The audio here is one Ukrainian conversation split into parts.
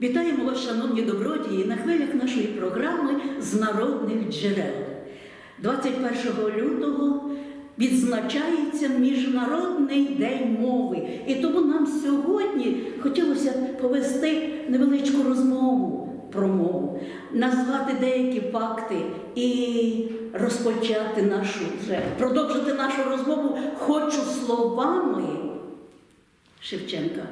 Вітаємо вас, шановні добродії, на хвилях нашої програми з народних джерел. 21 лютого відзначається Міжнародний день мови. І тому нам сьогодні хотілося повести невеличку розмову про мову, назвати деякі факти і розпочати нашу вже продовжити нашу розмову хочу словами Шевченка.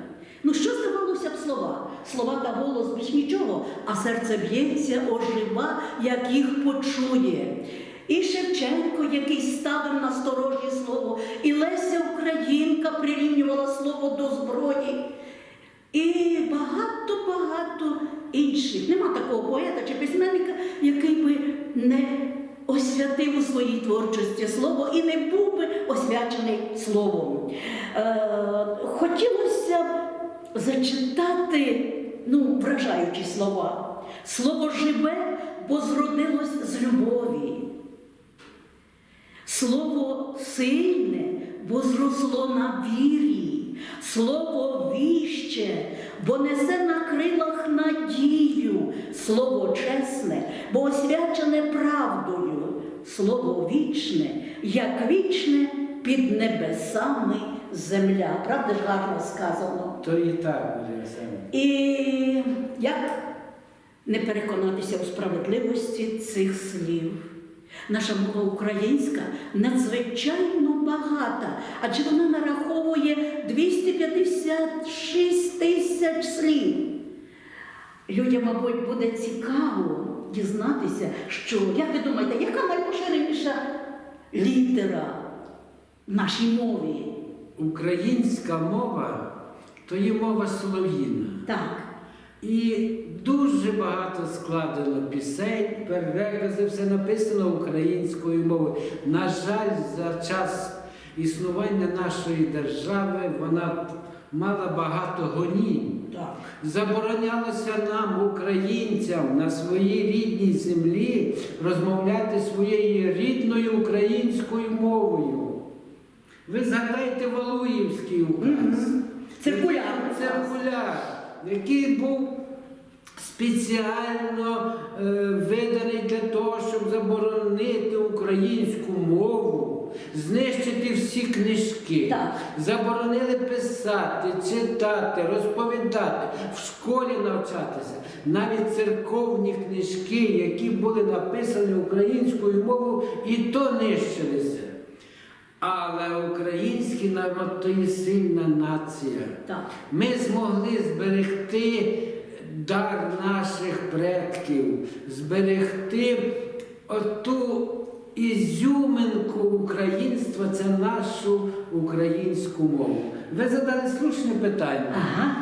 Ну що здавалося б слова? Слова та голос більш нічого, а серце б'ється, ожива, як їх почує. І Шевченко, який ставив на сторожі слово, і Леся Українка прирівнювала слово до зброї. І багато-багато інших. Нема такого поета чи письменника, який би не освятив у своїй творчості слово і не був би освячений словом. Е, хотілося б зачитати ну, вражаючі слова. Слово живе, бо зродилось з любові. Слово сильне, бо зросло на вірі, слово віще, бо несе на крилах надію, слово чесне, бо освячене правдою, слово вічне, як вічне під небесами земля. Правда ж гарно сказано? То і так, Олександрівна. І як не переконатися у справедливості цих слів? Наша мова українська надзвичайно багата, адже вона нараховує 256 тисяч слів. Людям, мабуть, буде цікаво дізнатися, що, як ви думаєте, яка найпоширеніша літера в нашій мові? Українська мова то є мова солов'їна. Так. І дуже багато складено пісень, перекази, все написано українською мовою. На жаль, за час існування нашої держави вона мала багато гонінь. Так. Заборонялося нам, українцям, на своїй рідній землі розмовляти своєю рідною українською мовою. Ви згадайте Валуївський указ. Циркуляр. Циркуляр, який був спеціально е, виданий для того, щоб заборонити українську мову, знищити всі книжки. Так. Заборонили писати, читати, розповідати, в школі навчатися. Навіть церковні книжки, які були написані українською мовою, і то нищилися. Але український народ то є сильна нація. Так. Ми змогли зберегти дар наших предків, зберегти оту ізюминку українства, це нашу українську мову. Ви задали слушне питання. Ага.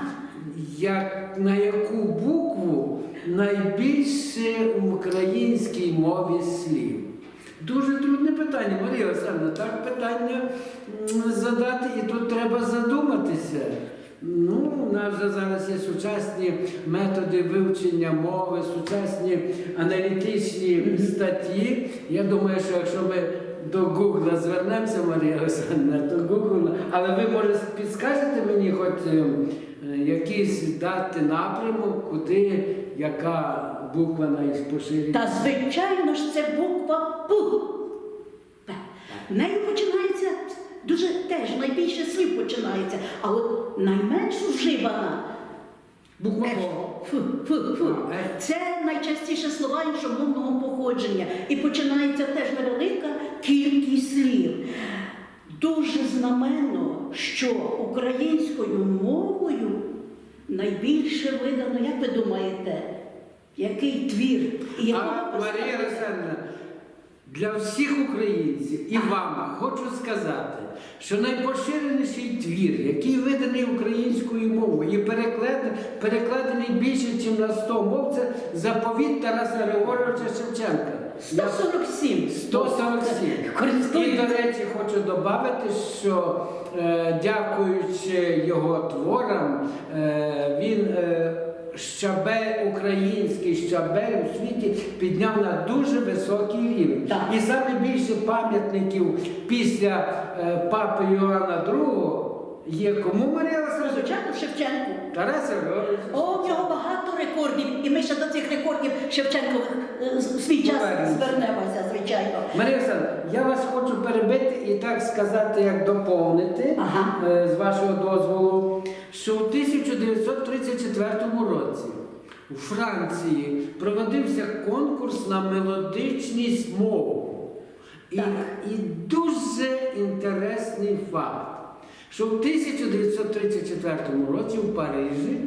Як, на яку букву найбільше в українській мові слів? Дуже трудне питання, Марія Олександровна. Так питання задати, і тут треба задуматися. Ну, у нас вже зараз є сучасні методи вивчення мови, сучасні аналітичні статті. Я думаю, що якщо ми до Гугла звернемося, Марія Олександровна, то Google, але ви може підскажете мені хоч е, е, якийсь дати напрямок, куди яка буква найпоширюється? Та звичайно ж це буква П. П. Нею починається дуже теж найбільше слів починається, а от найменш вживана Буква Ф, Ф. Ф. Це найчастіше слова іншомовного походження. І починається теж невелика кількість слів. Дуже знаменно, що українською мовою найбільше видано, як ви думаєте, який твір і якого А Марія Олександровна, для всіх українців і вам хочу сказати, що найпоширеніший твір, який виданий українською мовою і перекладений, перекладений більше, ніж на 100 мов, це заповіт Тараса Григоровича Шевченка. Я- 147. 147. І, до Користується. речі, хочу додати, що е, дякуючи його творам, е, він е, щабель, український щабель у світі підняв на дуже високий рівень. Так. І саме більше пам'ятників після е, папи Йоанна II є кому Марія Олександровна? Звичайно, Шевченку. Тараса. О, в нього багато рекордів, і ми ще до цих рекордів Шевченкових е, свій час Повернемося. звернемося, звичайно. Марія Олександровна, я вас хочу перебити і так сказати, як доповнити Ага. е, з вашого дозволу, що у 1934 році у Франції проводився конкурс на мелодичність мови. І, і дуже інтересний факт, що в 1934 році у Парижі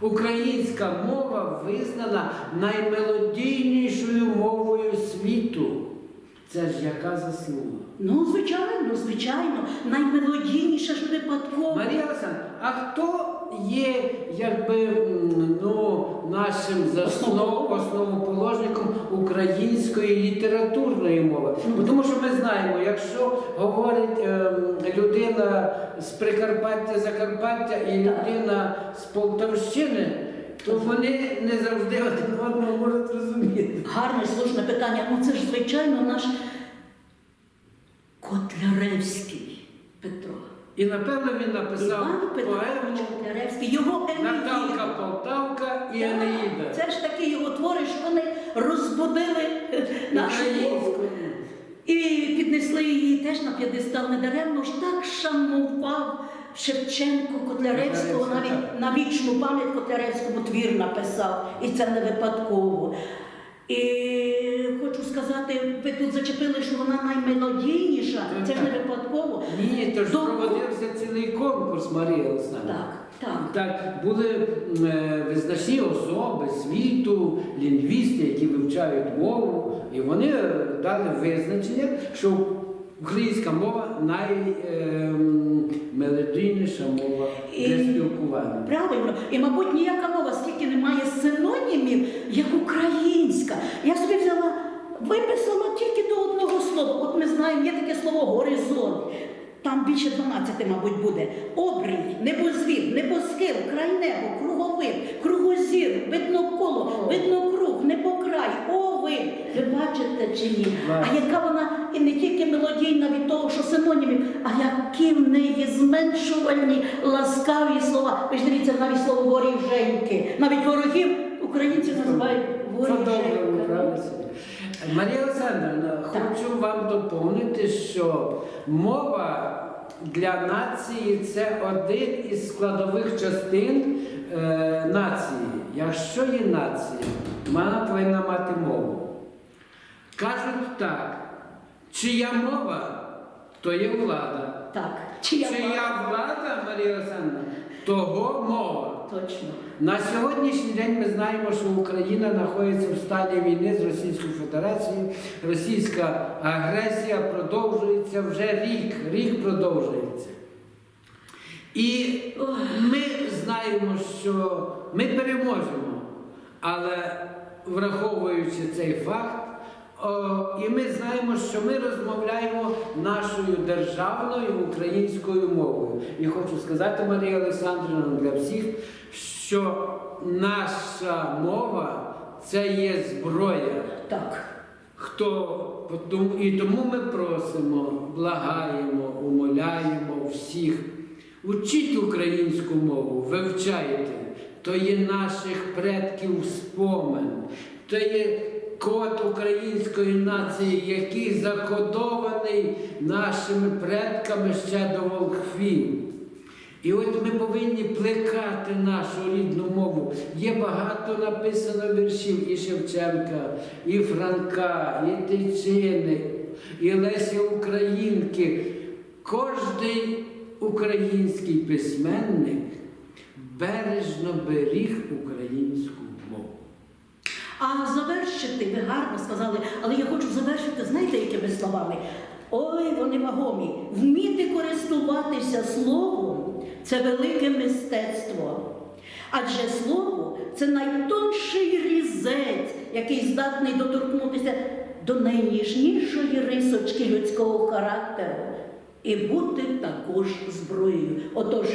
українська мова визнана наймелодійнішою мовою світу. Це ж яка заслуга. Ну, звичайно, звичайно, наймелодійніше ж випадково. Марія Олександровна, а хто є якби ну, нашим заснов, основоположником української літературної мови? Бо Тому що ми знаємо, якщо говорить ем, людина з Прикарпаття, Закарпаття і людина з Полтавщини, то вони не завжди один одного можуть розуміти. Гарне, слушне питання. Ну це ж, звичайно, наш І напевно він написав Іван Петрович поему Котляревський, його Наталка Енеїда. Полтавка і Так, Енеїда. Це ж такі його твори, що вони розбудили нашу мову. І піднесли її теж на п'єдестал недаремно ж так шанував Шевченко Котляревського, навіть на вічну пам'ять Котляревському твір написав, і це не випадково. І хочу сказати, ви тут зачепили, що вона наймелодійніша, Так, це ж не випадково. Ні, то ж До- проводився цілий конкурс Марія Олександровна. Так, так. Так, були е, визначні особи світу, лінгвісти, які вивчають мову, і вони е, дали визначення, що українська мова наймелодійніша мова для спілкування. Правильно, і мабуть ніяка мова стільки не має синонімів, як українська. Я собі взяла, виписала тільки до одного слова. От ми знаємо, є таке слово горизонт. Там більше 12, мабуть, буде. Обрій, небозвід, небосхил, край небо, круговид, кругозір, видно коло, видно круг, небокрай, овид. Ви бачите чи ні? А яка вона і не тільки мелодійна від того, що синонімів, а які в неї зменшувальні ласкаві слова. Ви ж дивіться, навіть слово воріженьки. Навіть ворогів українці називають собі. Марія Олександровна, хочу вам доповнити, що мова для нації це один із складових частин е, нації. Якщо є нація, вона повинна мати мову. Кажуть так, чия мова, то є влада. Так, чия Чия влада? влада, Марія Олександровна, того мова. Точно. На сьогоднішній день ми знаємо, що Україна знаходиться в стані війни з Російською Федерацією. Російська агресія продовжується вже рік, рік продовжується. І ми знаємо, що ми переможемо, але враховуючи цей факт, і ми знаємо, що ми розмовляємо нашою державною українською мовою. І хочу сказати, Марія Олександрівна, для всіх, що наша мова це є зброя. Так. Хто і тому ми просимо, благаємо, умоляємо всіх. Учіть українську мову, вивчайте. То є наших предків спомин, то є код української нації, який закодований нашими предками ще до волхвів. І от ми повинні плекати нашу рідну мову. Є багато написано віршів і Шевченка, і Франка, і Тичини, і Лесі Українки. Кожний український письменник бережно беріг українську мову. А завершити, ви гарно сказали, але я хочу завершити, знаєте, якими словами? Ой, вони вагомі. Вміти користуватися словом це велике мистецтво. Адже слово це найтонший різець, який здатний доторкнутися до найніжнішої рисочки людського характеру і бути також зброєю. Отож,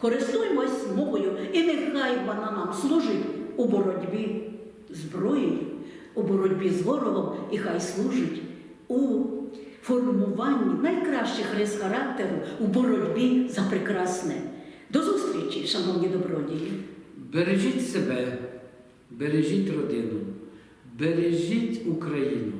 користуємось мовою, і нехай вона нам служить у боротьбі зброєю, у боротьбі з ворогом, і хай служить у формуванні найкращих рис характеру у боротьбі за прекрасне. До зустрічі, шановні добродії! Бережіть себе, бережіть родину, бережіть Україну.